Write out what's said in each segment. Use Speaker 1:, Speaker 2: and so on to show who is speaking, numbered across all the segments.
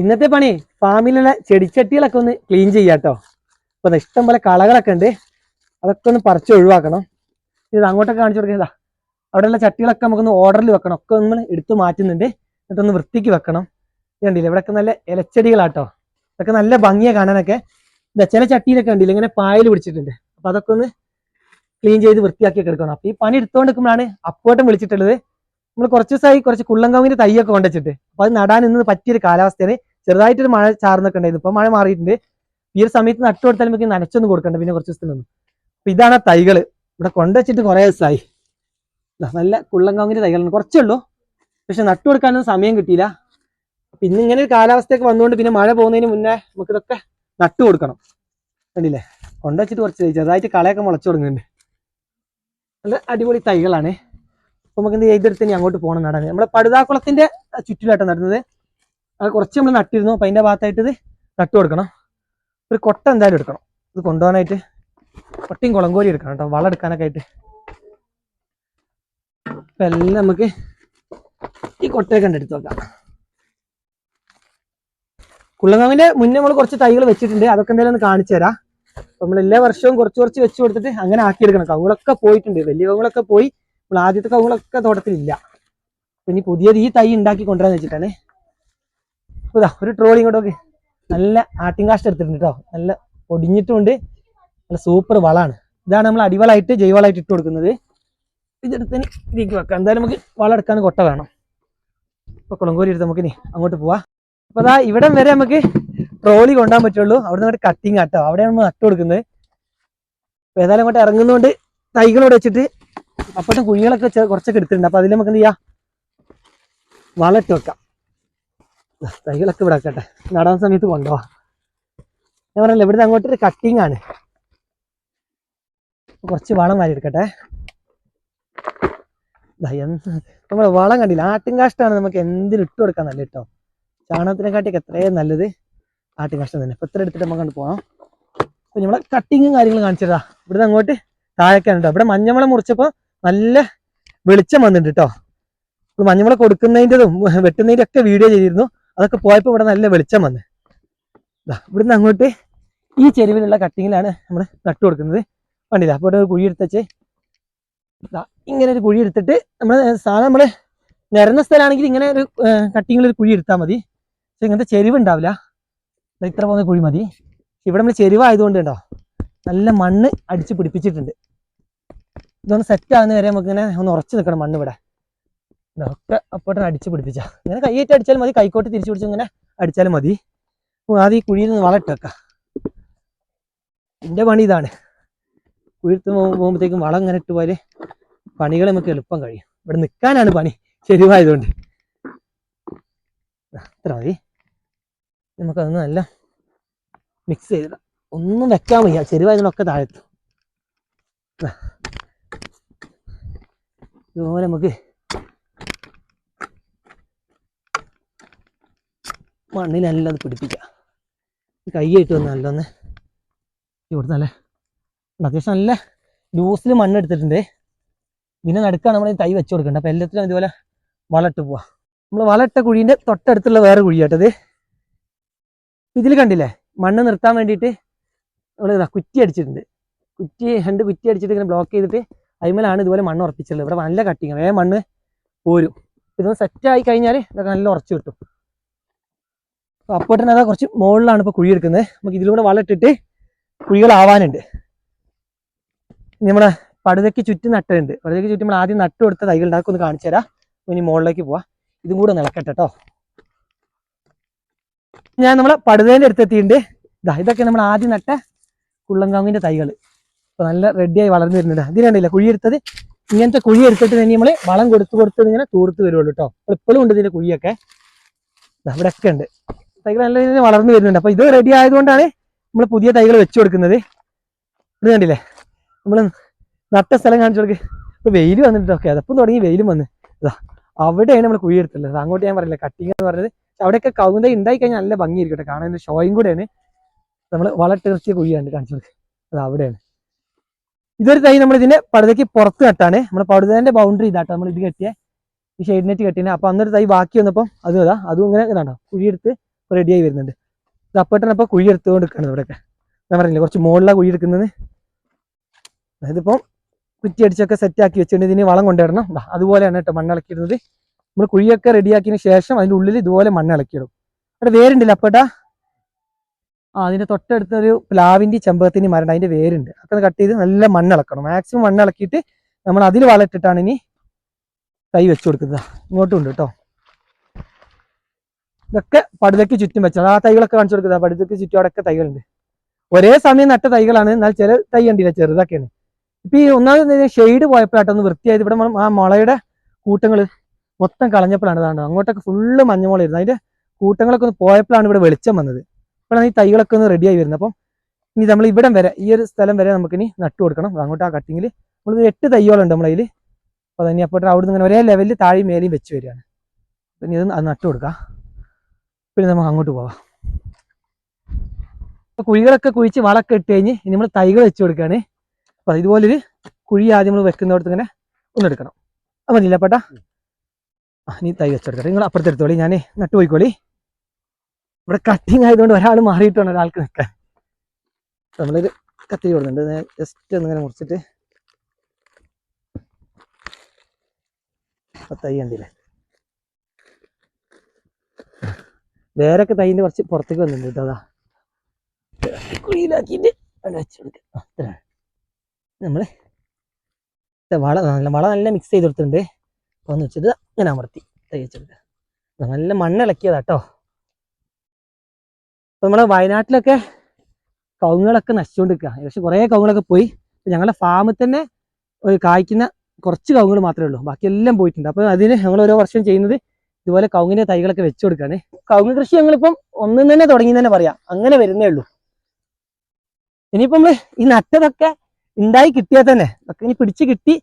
Speaker 1: ഇന്നത്തെ പണി ഫാമിലുള്ള ചെടിച്ചട്ടികളൊക്കെ ഒന്ന് ക്ലീൻ ചെയ്യാട്ടോ. അപ്പൊ ഇഷ്ടം പോലെ കളകളൊക്കെ ഉണ്ട്. അതൊക്കെ ഒന്ന് പറിച്ച് ഒഴിവാക്കണം. ഇത് അങ്ങോട്ടൊക്കെ കാണിച്ചു കൊടുക്കുന്നതാ അവിടെയുള്ള ചട്ടികളൊക്കെ നമുക്കൊന്ന് ഓർഡറിൽ വെക്കണം. ഒക്കെ നമ്മൾ എടുത്തു മാറ്റുന്നുണ്ട്. എന്നിട്ടൊന്ന് വൃത്തിക്ക് വെക്കണം. ഇതുണ്ടല്ലോ ഇവിടെയൊക്കെ നല്ല ഇലച്ചെടികളാട്ടോ. ഇതൊക്കെ നല്ല ഭംഗിയാ കാണാനൊക്കെ. എന്താ ചില ചട്ടിയിലൊക്കെ കണ്ടില്ല? ഇങ്ങനെ പായൽ പിടിച്ചിട്ടുണ്ട്. അപ്പൊ അതൊക്കെ ഒന്ന് ക്ലീൻ ചെയ്ത് വൃത്തിയാക്കി എടുക്കണം. അപ്പൊ ഈ പണി എടുത്തുകൊണ്ട് നിൽക്കുമ്പോഴാണ് അപ്പോട്ടം വിളിച്ചിട്ടുള്ളത്. നമ്മൾ കുറച്ച് ദിവസമായി കുറച്ച് കുള്ളങ്കവിന്റെ തൈയൊക്കെ കൊണ്ടുവച്ചിട്ട്. അപ്പൊ അത് നടാൻ ഇന്ന് പറ്റിയൊരു കാലാവസ്ഥയാണ്. ചെറുതായിട്ടൊരു മഴ ചാർന്നൊക്കെ ഉണ്ടായിരുന്നു. ഇപ്പൊ മഴ മാറിയിട്ടുണ്ട്. ഈ ഒരു സമയത്ത് നട്ടു കൊടുത്താൽ നമുക്ക് നനച്ചൊന്നും കൊടുക്കണ്ട. പിന്നെ കുറച്ച് ദിവസത്തിനൊന്നും. അപ്പൊ ഇതാണ് തൈകൾ ഇവിടെ കൊണ്ടുവച്ചിട്ട് കുറെ ദിവസമായി നല്ല കുള്ളങ്കവിന്റെ തൈകളാണ് കുറച്ചേ ഉള്ളൂ. പക്ഷെ നട്ടു കൊടുക്കാനൊന്നും സമയം കിട്ടിയില്ല. പിന്നെ ഇങ്ങനെ ഒരു കാലാവസ്ഥയൊക്കെ വന്നുകൊണ്ട് പിന്നെ മഴ പോകുന്നതിന് മുന്നേ നമുക്ക് ഇതൊക്കെ നട്ടു കൊടുക്കണം. കണ്ടില്ലേ? കൊണ്ടുവച്ചിട്ട് കുറച്ച് ചെറുതായിട്ട് കളയൊക്കെ മുളച്ചു തുടങ്ങുന്നുണ്ട് നല്ല അടിപൊളി തൈകളാണ്. നമുക്ക് എന്ത് ചെയ്തെടുത്ത് ഇനി അങ്ങോട്ട് പോകണം നടാൻ നമ്മുടെ പടുതാക്കുളത്തിന്റെ ചുറ്റിലായിട്ട് നടുന്നത്. അത് കുറച്ച് നമ്മൾ നട്ടിരുന്നു. അപ്പൊ അതിന്റെ ഭാഗത്തായിട്ട് ഇത് നട്ടു കൊടുക്കണം. ഒരു കൊട്ട എന്തായാലും എടുക്കണം. ഇത് കൊണ്ടുപോകാനായിട്ട് കൊട്ടയും കുളംകോലി എടുക്കണം കേട്ടോ. വളം എടുക്കാനൊക്കെ ആയിട്ട്. അപ്പൊ എല്ലാം നമുക്ക് ഈ കൊട്ടയൊക്കെ കണ്ടെടുത്ത് എടുത്ത് വെക്കാം. കുള്ളങ്ങാവിന്റെ മുന്നേ നമ്മൾ കുറച്ച് തൈകൾ വെച്ചിട്ടുണ്ട്. അതൊക്കെ എന്തായാലും ഒന്ന് കാണിച്ചു തരാം. നമ്മൾ എല്ലാ വർഷവും കുറച്ച് കുറച്ച് വെച്ച് കൊടുത്തിട്ട് അങ്ങനെ ആക്കിയെടുക്കണം കവുകളൊക്കെ പോയിട്ടുണ്ട്. വലിയ കവുകളൊക്കെ പോയി നമ്മൾ ആദ്യത്തെ കവുകളൊക്കെ തോട്ടത്തിലില്ല. പിന്നെ പുതിയത് ഈ തൈ ഉണ്ടാക്കി കൊണ്ടുവരാന്ന് വെച്ചിട്ടാണ്. അപ്പോൾ ഒരു ട്രോളി ഇങ്ങോട്ടൊക്കെ നല്ല ആട്ടിൻകാഷ്ടം എടുത്തിട്ടുണ്ട് കേട്ടോ. നല്ല പൊടിഞ്ഞിട്ടുമുണ്ട് നല്ല സൂപ്പർ വളമാണ്. ഇതാണ് നമ്മൾ അടിവളമായിട്ട് ജൈവളമായിട്ട് ഇട്ട് കൊടുക്കുന്നത്. ഇതെടുത്തിന് ഇതിക്ക് വെക്കാം. എന്തായാലും നമുക്ക് വളം എടുക്കാൻ കൊട്ട വേണം. ഇപ്പൊ കുളങ്കോരി എടുത്ത് നമുക്ക് ഇനി അങ്ങോട്ട് പോവാം. അപ്പൊ അതാ ഇവിടം വരെ നമുക്ക് ട്രോളി കൊണ്ടാൻ പറ്റുള്ളൂ. അവിടെ നിന്ന് കട്ടിങ് ആട്ടോ അവിടെയാണ് നമ്മൾ നട്ടു കൊടുക്കുന്നത്. ഏതായാലും അങ്ങോട്ട് ഇറങ്ങുന്നതുകൊണ്ട് തൈകളോട് വെച്ചിട്ട് അപ്പോഴത്തെ കുഴികളൊക്കെ കുറച്ചൊക്കെ എടുത്തിട്ടുണ്ട്. അപ്പൊ അതിൽ നമുക്ക് എന്ത് ചെയ്യാം? വളം ഇട്ട് വെക്കാം തൈകളൊക്കെ ഇവിടെ വെക്കട്ടെ. നടാൻ സമയത്ത് കൊണ്ടുപോവാം. ഞാൻ പറഞ്ഞല്ലോ ഇവിടുന്ന് അങ്ങോട്ട് ഒരു കട്ടിങ് ആണ് കുറച്ച് വളം വാരി എടുക്കട്ടെ. നമ്മൾ വളം കണ്ടില്ല? ആട്ടിൻകാഷ്ടാണ് നമുക്ക് എന്തിനും ഇട്ട് കൊടുക്കാൻ നല്ല കേട്ടോ? ചാണകത്തിനെക്കാട്ടിയൊക്കെ എത്രയും നല്ലത് ആട്ടിൻകാഷ്ടം തന്നെ. ഇപ്പൊ എത്ര എടുത്തിട്ട് നമുക്ക് അങ്ങോട്ട് പോകാം അപ്പൊ നമ്മളെ കട്ടിങ്ങും കാര്യങ്ങളും കാണിച്ചതാ ഇവിടുന്ന് അങ്ങോട്ട് താഴേക്കാണ് കേട്ടോ. ഇവിടെ മഞ്ഞമളം മുറിച്ചപ്പോ നല്ല വെളിച്ചം വന്നിട്ടുണ്ട് കേട്ടോ മഞ്ഞമുള കൊടുക്കുന്നതിന്റെതും വെട്ടുന്നതിന്റെ ഒക്കെ വീഡിയോ ചെയ്തിരുന്നു. അതൊക്കെ പോയപ്പോൾ ഇവിടെ നല്ല വെളിച്ചം വന്ന്. ഇവിടുന്ന് അങ്ങോട്ട് ഈ ചെരുവിലുള്ള കട്ടിങ്ങിലാണ് നമ്മൾ നട്ടു കൊടുക്കുന്നത്. കണ്ടില്ല? അപ്പോൾ ഇവിടെ ഒരു കുഴി എടുത്തച്ച്. ഇങ്ങനെ ഒരു കുഴി എടുത്തിട്ട് നമ്മൾ സാധനം നമ്മൾ നിരന്ന സ്ഥലമാണെങ്കിൽ ഇങ്ങനെ ഒരു കട്ടിങ്ങിൽ ഒരു കുഴി എടുത്താൽ മതി. പക്ഷെ ഇങ്ങനത്തെ ചെരുവ് ഉണ്ടാവില്ല. ഇത്ര പോകുന്ന കുഴി മതി. ഇവിടെ നമ്മൾ ചെരുവായതുകൊണ്ട് ഉണ്ടോ നല്ല മണ്ണ് അടിച്ച് പിടിപ്പിച്ചിട്ടുണ്ട്. ഇതൊന്ന് സെറ്റ് ആകുന്ന വരെ നമുക്ക് ഇങ്ങനെ ഒന്ന് ഉറച്ചു നിൽക്കണം മണ്ണ് ഇവിടെ ഒക്കെ അപ്പോട്ടാണ് അടിച്ച് പിടിപ്പിച്ച. ഇങ്ങനെ കൈയേറ്റ് അടിച്ചാൽ മതി കൈക്കോട്ട് തിരിച്ചു പിടിച്ച് ഇങ്ങനെ അടിച്ചാലും മതി. അത് ഈ കുഴിയിൽ നിന്ന് വളം എന്റെ പണി ഇതാണ്. കുഴിത്ത് പോകുമ്പോഴത്തേക്കും വളം ഇങ്ങനെ ഇട്ട് പോലെ പണികൾ നമുക്ക് എളുപ്പം കഴിയും. ഇവിടെ നിൽക്കാനാണ് പണി ശരിവായതുകൊണ്ട് അത്ര മതി. നമുക്കതൊന്ന് നല്ല മിക്സ് ചെയ്തിടാം. ഒന്നും വെക്കാൻ വയ്യ ചെരുവായതിനൊക്കെ താഴെത്തും. ഇതുപോലെ നമുക്ക് മണ്ണിലെല്ലാം അത് പിടിപ്പിക്കാം. കൈയായിട്ട് വന്ന് നല്ലൊന്ന് ഇവിടെ നല്ല അത്യാവശ്യം നല്ല ലൂസിൽ മണ്ണ് എടുത്തിട്ടുണ്ട്. ഇതിനെ നടുക്കാണ് നമ്മൾ തൈ വെച്ച് കൊടുക്കേണ്ടത്. അപ്പം എല്ലാത്തിലും ഇതുപോലെ വളട്ട് പോവാം. നമ്മൾ വളട്ട കുഴീന്റെ തൊട്ടടുത്തുള്ള വേറെ കുഴിയാട്ടത് ഇതിൽ കണ്ടില്ലേ? മണ്ണ് നിർത്താൻ വേണ്ടിയിട്ട് നമ്മൾ കുറ്റി അടിച്ചിട്ടുണ്ട്. കുറ്റി രണ്ട് കുറ്റി അടിച്ചിട്ട് ഇങ്ങനെ ബ്ലോക്ക് ചെയ്തിട്ട് അതിമേലാണ് ഇതുപോലെ മണ്ണ് ഉറപ്പിച്ചുള്ളത് ഇവിടെ നല്ല കട്ടിങ് വേഗം മണ്ണ് പോരും. ഇതൊന്ന് സെറ്റ് ആയി കഴിഞ്ഞാൽ ഇതൊക്കെ നല്ല ഉറച്ചു കിട്ടും. അപ്പോൾ തന്നെ അതാ കുറച്ച് മുകളിലാണ് ഇപ്പോൾ കുഴി എടുക്കുന്നത്. നമുക്ക് ഇതിലൂടെ വളമിട്ടിട്ട് കുഴികളാവാനുണ്ട് നമ്മുടെ പടുതയ്ക്ക് ചുറ്റും നട്ടുണ്ട് പടുതയ്ക്ക് ചുറ്റും നമ്മൾ ആദ്യം നട്ട് കൊടുത്ത തൈകൾ ഉണ്ടാക്കി ഒന്ന് കാണിച്ചു തരാം. ഇനി മുകളിലേക്ക് പോവാം. ഇതും കൂടെ നിലക്കട്ടെ കേട്ടോ ഞാൻ നമ്മളെ പടുതേന്റെ അടുത്തെത്തിയിട്ടുണ്ട് ഇതാ ഇതൊക്കെ നമ്മൾ ആദ്യം നട്ട കുള്ളങ്കാവിന്റെ തൈകൾ ഇപ്പൊ നല്ല റെഡിയായി വളർന്നു വരുന്നുണ്ട്. അതിനാണ്ടില്ല കുഴി എടുത്തത് ഇങ്ങനത്തെ കുഴി എടുത്തിട്ട് തന്നെ നമ്മൾ വളം കൊടുത്ത് കൊടുത്ത് ഇങ്ങനെ തൂർത്ത് വരുള്ളൂ കേട്ടോ ഇപ്പോഴും ഉണ്ട് ഇതിന്റെ കുഴിയൊക്കെ. അവിടെ ഒക്കെ ഉണ്ട്. തൈകൾ നല്ല രീതിയിൽ വളർന്നു വരുന്നുണ്ട്. അപ്പൊ ഇത് റെഡി ആയതുകൊണ്ടാണ് നമ്മൾ പുതിയ തൈകൾ വെച്ചു കൊടുക്കുന്നത്. ഇത് കണ്ടില്ലേ? നമ്മൾ നട്ട സ്ഥലം കാണിച്ചു കൊടുക്കുക ഇപ്പൊ വെയിൽ വന്നിട്ടൊക്കെ അതപ്പം തുടങ്ങി വെയിലും വന്ന്. അതാ അവിടെയാണ് നമ്മൾ കുഴി എടുത്തുള്ളത് അങ്ങോട്ട് ഞാൻ പറയില്ല കട്ടിങ് എന്ന് പറഞ്ഞത്. അവിടെയൊക്കെ കൗന്ത ഉണ്ടായി കഴിഞ്ഞാൽ നല്ല ഭംഗി ഇരിക്കട്ടെ കാണാൻ ഷോയും കൂടെയാണ്. നമ്മൾ വളട്ടിറച്ചിയ കുഴിയാണ് കാണിച്ചു കൊടുക്കുക അത് അവിടെയാണ്. ഇതൊരു തൈ നമ്മൾ ഇതിന്റെ പടുതയ്ക്ക് പുറത്ത് കെട്ടാണ് നമ്മുടെ പടുതേന്റെ ബൗണ്ടറി ഇതാട്ടോ. നമ്മൾ ഇത് കെട്ടിയ. ഈ ഷെയ്ഡ് നെറ്റ് കെട്ടിനെ അപ്പൊ അന്നൊരു തൈ ബാക്കി വന്നപ്പോ അതും അതാ. അതും ഇങ്ങനെ ഇതാണ്ടോ കുഴിയെടുത്ത് റെഡിയായി വരുന്നുണ്ട്. ഇത് അപ്പോട്ടൻ അപ്പോൾ കുഴി എടുത്തുകൊണ്ട് നിൽക്കണം ഇവിടെയൊക്കെ. ഞാൻ പറഞ്ഞില്ല കുറച്ച് മുകളിലാണ് കുഴി എടുക്കുന്നത്. ഇതിപ്പം കുറ്റി അടിച്ചൊക്കെ സെറ്റ് ആക്കി വെച്ചിട്ടുണ്ട്. ഇതിന് വളം കൊണ്ടുവരണം. അതുപോലെയാണ് കേട്ടോ മണ്ണിളക്കിയിടുന്നത് നമ്മൾ കുഴിയൊക്കെ റെഡിയാക്കിയതിന് ശേഷം അതിന്റെ ഉള്ളിൽ ഇതുപോലെ മണ്ണിളക്കിയിടും അവിടെ വേരുണ്ടല്ലോ അപ്പോട്ടാ. ആ അതിന്റെ തൊട്ടടുത്തൊരു പ്ലാവിന്റെ ചെമ്പകത്തിന് മരം അതിന്റെ വേരുണ്ട്. അത് കട്ട് ചെയ്ത് നല്ല മണ്ണിളക്കണം. മാക്സിമം മണ്ണിളക്കിയിട്ട് നമ്മൾ അതിൽ വളട്ടിട്ടാണ് ഇനി തൈ വെച്ചു കൊടുക്കുന്നത്. ഇങ്ങോട്ടും ഉണ്ട് കേട്ടോ. ഇതൊക്കെ പടുതയ്ക്ക് ചുറ്റും വെച്ചത് ആ തൈകളൊക്കെ കാണിച്ചു കൊടുക്കുന്നത്. പടുതയ്ക്ക് ചുറ്റും അവിടെയൊക്കെ തൈകളുണ്ട്. ഒരേ സമയം നട്ട തൈകളാണ്. എന്നാൽ ചില തൈ കണ്ടില്ല ചെറുതൊക്കെയാണ്. ഇപ്പൊ ഈ ഒന്നാമത് ഷെയ്ഡ് പോയപ്പോഴാട്ടൊന്ന് വൃത്തിയായത്. ഇവിടെ ആ മുളയുടെ കൂട്ടങ്ങൾ മൊത്തം കളഞ്ഞപ്പോഴാണ് ഇതാണ് അങ്ങോട്ടൊക്കെ ഫുള്ള് മഞ്ഞമുളയായിരുന്നു അതിന്റെ കൂട്ടങ്ങളൊക്കെ ഒന്ന് പോയപ്പോഴാണ് ഇവിടെ വെളിച്ചം വന്നത്. ഇപ്പോഴാണ് ഈ തൈകളൊക്കെ ഒന്ന് റെഡിയായി വരുന്നത്. അപ്പം ഇനി നമ്മൾ ഇവിടം വരെ ഈ ഒരു സ്ഥലം വരെ നമുക്ക് ഇനി നട്ടു കൊടുക്കണം. അങ്ങോട്ട് ആ കട്ടിങ്ങിൽ നമ്മൾ എട്ട് തൈകളുണ്ട് നമ്മളതിൽ അപ്പോൾ തന്നെ അപ്പോൾ അവിടെ നിന്ന് ഇങ്ങനെ ഒരേ ലെവലിൽ താഴെയും മേലെയും വെച്ച് വരികയാണ്. പിന്നെ അത് നട്ടു കൊടുക്കാം. പിന്നെ നമുക്ക് അങ്ങോട്ട് പോവാം. അപ്പോൾ കുഴികളൊക്കെ കുഴിച്ച് വളമൊക്കെ ഇട്ട് കഴിഞ്ഞ് ഇനി നമ്മൾ തൈകൾ വെച്ച് കൊടുക്കുകയാണ്. അപ്പോൾ ഇതുപോലൊരു കുഴി ആദ്യം നമ്മൾ വെക്കുന്നിടത്ത് ഇങ്ങനെ ഒന്നെടുക്കണം അത് മതിയില്ല പേട്ടാ ആ നീ തൈ വെച്ചെടുക്കട്ടെ നിങ്ങൾ അപ്പുറത്തെടുത്തോളി ഞാൻ നട്ടു പോയിക്കോളി ഇവിടെ കട്ടിങ് ആയതുകൊണ്ട് ഒരാൾ മാറിയിട്ട് വേണം ഒരാൾക്ക് നിൽക്കാൻ. നമ്മളൊരു കത്തിരി കൊടുക്കുന്നുണ്ട് ജസ്റ്റ് ഒന്നിങ്ങനെ മുറിച്ചിട്ട് തൈ കണ്ടില്ലേ? വേരൊക്കെ തൈന്റെ കുറച്ച് പുറത്തേക്ക് വന്നിട്ടുണ്ട് കേട്ടോ അതാ. കുഴിയിലാക്കിയിട്ട് അവിടെ വെച്ച് നമ്മൾ ആ, ഇത്ര നമ്മൾ വള നല്ല വള നല്ല മിക്സ് ചെയ്ത് കൊടുത്തിട്ടുണ്ട്. അപ്പോൾ ഒന്ന് വെച്ചിട്ട് ഇങ്ങനെ അമർത്തി തൈ വെച്ചെടുക്കുക നല്ല മണ്ണിളക്കിയതാ ഇപ്പൊ നമ്മളെ വയനാട്ടിലൊക്കെ കവുങ്ങുകളൊക്കെ നശിച്ചുകൊണ്ടിരിക്കുക ഏകദേശം കുറേ കവുങ്ങുകളൊക്കെ പോയി. ഞങ്ങളുടെ ഫാമിൽ തന്നെ ഒരു കായ്ക്കുന്ന കുറച്ച് കവുങ്ങുകൾ മാത്രമേ ഉള്ളൂ. ബാക്കിയെല്ലാം പോയിട്ടുണ്ട്. അപ്പോൾ അതിന് ഞങ്ങൾ ഓരോ വർഷം ചെയ്യുന്നത് ഇതുപോലെ കവുങ്ങിന്റെ തൈകളൊക്കെ വെച്ചു കൊടുക്കുകയാണ് കവുങ്ങ് കൃഷി ഞങ്ങളിപ്പം ഒന്നും തന്നെ തുടങ്ങി തന്നെ പറയാം. അങ്ങനെ വരുന്നേ ഉള്ളൂ. ഇനിയിപ്പം നമ്മൾ ഈ നട്ടതൊക്കെ ഉണ്ടായി കിട്ടിയാൽ തന്നെ ഒക്കെ ഇനി പിടിച്ച് കിട്ടി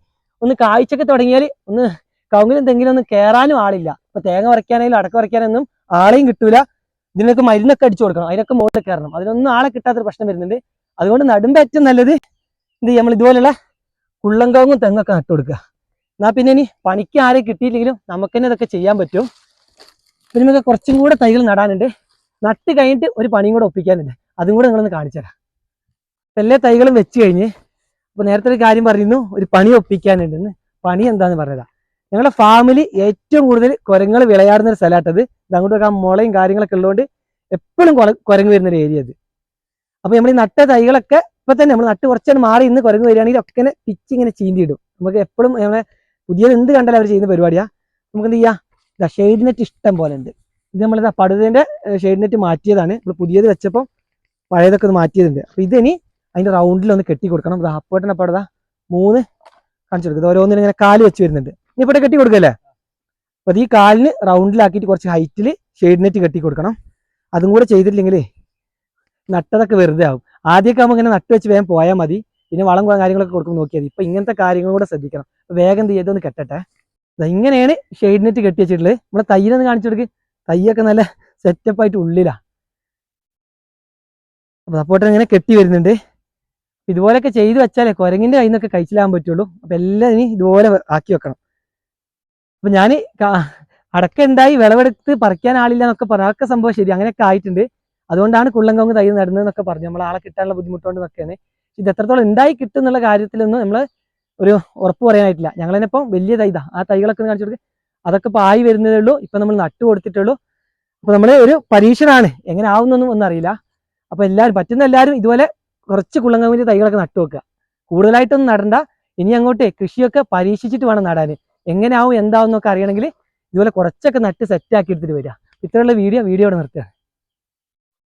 Speaker 1: ഒന്ന് കായ്ച്ചൊക്കെ തുടങ്ങിയാൽ ഒന്ന് കവുങ്ങിന് എന്തെങ്കിലും ഒന്ന് കയറാനും ആളില്ല. ഇപ്പൊ തേങ്ങ വരയ്ക്കാനായാലും അടക്ക വരയ്ക്കാനൊന്നും ആളെയും കിട്ടൂല. ഇതിനൊക്കെ മരുന്നൊക്കെ അടിച്ചു കൊടുക്കണം. അതിനൊക്കെ മുകളിൽ കയറണം അതിനൊന്നും ആളെ കിട്ടാത്തൊരു പ്രശ്നം വരുന്നുണ്ട് അതുകൊണ്ട് നടുമ്പോ ഏറ്റവും നല്ലത് എന്ത് ചെയ്യാം? നമ്മൾ ഇതുപോലുള്ള കുള്ളങ്കവും തെങ്ങൊക്കെ നട്ടു കൊടുക്കുക. എന്നാ പിന്നെ ഇനി പണിക്ക് ആരെ കിട്ടിയില്ലെങ്കിലും നമുക്ക് തന്നെ ഇതൊക്കെ ചെയ്യാൻ പറ്റും. പിന്നെ നമുക്ക് കുറച്ചും കൂടെ തൈകൾ നടാനുണ്ട്. നട്ട് കഴിഞ്ഞിട്ട് ഒരു പണിയും കൂടെ ഒപ്പിക്കാനുണ്ട്. അതും കൂടെ നിങ്ങളൊന്ന് കാണിച്ചു തരാം. എല്ലാ തൈകളും വെച്ച് കഴിഞ്ഞ് അപ്പൊ നേരത്തെ ഒരു കാര്യം പറയുന്നു ഒരു പണി ഒപ്പിക്കാനുണ്ടെന്ന്. പണി എന്താന്ന് പറഞ്ഞതാ? ഞങ്ങളുടെ ഫാമിലി ഏറ്റവും കൂടുതൽ കുരങ്ങൾ വിളയാടുന്ന ഒരു സ്ഥലമാട്ടത് അങ്ങോട്ടൊക്കെ ആ മുളയും കാര്യങ്ങളൊക്കെ ഉള്ളതുകൊണ്ട് എപ്പോഴും കുരങ്ങ് വരുന്ന ഒരു ഏരിയ അത് അപ്പൊ നമ്മൾ ഈ നട്ട തൈകളൊക്കെ ഇപ്പൊ തന്നെ നമ്മൾ നട്ട് കുറച്ചാണ് മാറി ഇന്ന് കുരങ്ങ് വരികയാണെങ്കിൽ ഒക്കെ പിച്ച് ഇങ്ങനെ ചീന്തിയിടും. നമുക്ക് എപ്പോഴും നമ്മളെ പുതിയത് എന്ത് കണ്ടാലും അവർ ചെയ്യുന്ന പരിപാടിയാ. നമുക്ക് എന്ത് ചെയ്യാം? ഇതാ ഷെയ്ഡ് നെറ്റ് ഇഷ്ടം പോലെ ഉണ്ട്. ഇത് നമ്മളിതാ പടുതിന്റെ ഷെയ്ഡ് നെറ്റ് മാറ്റിയതാണ്. നമ്മൾ പുതിയത് വെച്ചപ്പോൾ പഴയതൊക്കെ ഒന്ന് മാറ്റിയതുണ്ട്. അപ്പൊ ഇതിനി അതിന്റെ റൗണ്ടിൽ ഒന്ന് കെട്ടി കൊടുക്കണം ഇതാ ദാ മൂന്ന് കാണിച്ചു കൊടുക്കുന്നത് ഓരോന്നിനും ഇങ്ങനെ കാൽ വെച്ച് വരുന്നുണ്ട്. ഇനി ഇവിടെ കെട്ടി കൊടുക്കല്ലേ? അപ്പൊ ഈ കാലിന് റൗണ്ടിലാക്കിയിട്ട് കുറച്ച് ഹൈറ്റിൽ ഷെയ്ഡ് നെറ്റ് കെട്ടി കൊടുക്കണം. അതും കൂടെ ചെയ്തിട്ടില്ലെങ്കിൽ നട്ടതൊക്കെ വെറുതെ ആവും. ആദ്യമൊക്കെ ആകുമ്പോൾ ഇങ്ങനെ നട്ട് വെച്ച് വേഗം പോയാൽ മതി. പിന്നെ വളം കാര്യങ്ങളൊക്കെ കൊടുക്കുമ്പോൾ നോക്കിയാൽ മതി. ഇപ്പൊ ഇങ്ങനത്തെ കാര്യങ്ങൾ കൂടെ ശ്രദ്ധിക്കണം. വേഗം ചെയ്തൊന്ന് കെട്ടട്ടെ. ഇങ്ങനെയാണ് ഷെയ്ഡ് നെറ്റ് കെട്ടി വെച്ചിട്ടുള്ളത്. നമ്മളെ തയ്യലൊന്ന് കാണിച്ചു കൊടുക്ക്. തയ്യൊക്കെ നല്ല സെറ്റപ്പ് ആയിട്ട് ഉള്ളിലാ. അപ്പൊ സപ്പോർട്ടർ ഇങ്ങനെ കെട്ടി വരുന്നുണ്ട്. ഇതുപോലെയൊക്കെ ചെയ്തു വെച്ചാലേ കുരങ്ങിന്റെ കയ്യിൽ നിന്നൊക്കെ കഴിച്ചിലാകാൻ പറ്റുള്ളൂ. അപ്പൊ എല്ലാം ഇനി ഇതുപോലെ ആക്കി വെക്കണം. അപ്പൊ ഞാൻ അടക്ക ഉണ്ടായി വിളവെടുത്ത് പറിക്കാൻ ആളില്ല എന്നൊക്കെ പറഞ്ഞു അതൊക്കെ സംഭവം ശരി അങ്ങനെയൊക്കെ ആയിട്ടുണ്ട്. അതുകൊണ്ടാണ് കുള്ളങ്കോങ്ങ് തൈ നടുന്നതെന്നൊക്കെ പറഞ്ഞു. നമ്മൾ ആളെ കിട്ടാനുള്ള ബുദ്ധിമുട്ടുകൊണ്ട് എന്നൊക്കെയാണ് ഇത് എത്രത്തോളം ഉണ്ടായി കിട്ടും എന്നുള്ള കാര്യത്തിലൊന്നും നമ്മൾ ഒരു ഉറപ്പ് പറയാനായിട്ടില്ല. ഞങ്ങൾ തന്നെ ഇപ്പം വലിയ തൈ ആ തൈകളൊക്കെ കാണിച്ചു കൊടുക്കുക അതൊക്കെ ഇപ്പൊ ആയി വരുന്നതേ ഉള്ളൂ ഇപ്പൊ നമ്മൾ നട്ടു കൊടുത്തിട്ടുള്ളൂ അപ്പൊ നമ്മൾ ഒരു പരീക്ഷണമാണ് എങ്ങനെ ആവുന്നൊന്നും ഒന്നും അറിയില്ല. അപ്പൊ എല്ലാവരും പറ്റുന്ന എല്ലാവരും ഇതുപോലെ കുറച്ച് കുള്ളങ്കവിന്റെ തൈകളൊക്കെ നട്ടു വെക്കുക കൂടുതലായിട്ടൊന്നും നടണ്ട. ഇനി അങ്ങോട്ട് കൃഷിയൊക്കെ പരീക്ഷിച്ചിട്ട് വേണം നടാൻ എങ്ങനെ ആവും എന്താവും എന്നൊക്കെ അറിയണമെങ്കിൽ ഇതുപോലെ കുറച്ചൊക്കെ നട്ട് സെറ്റാക്കി എടുത്തിട്ട് വരിക. ഇത്രയുള്ള വീഡിയോ വീഡിയോ ഇവിടെ നിർത്തുക.